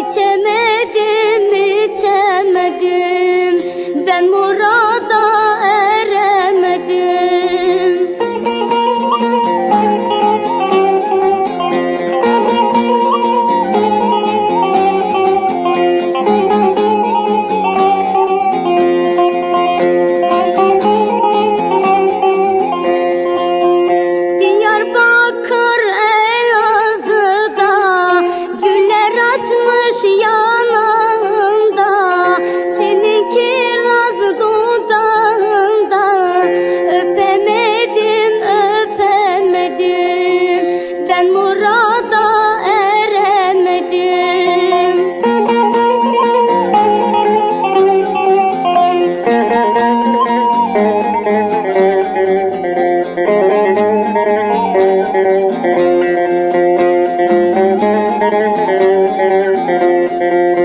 पीछे में Thank you.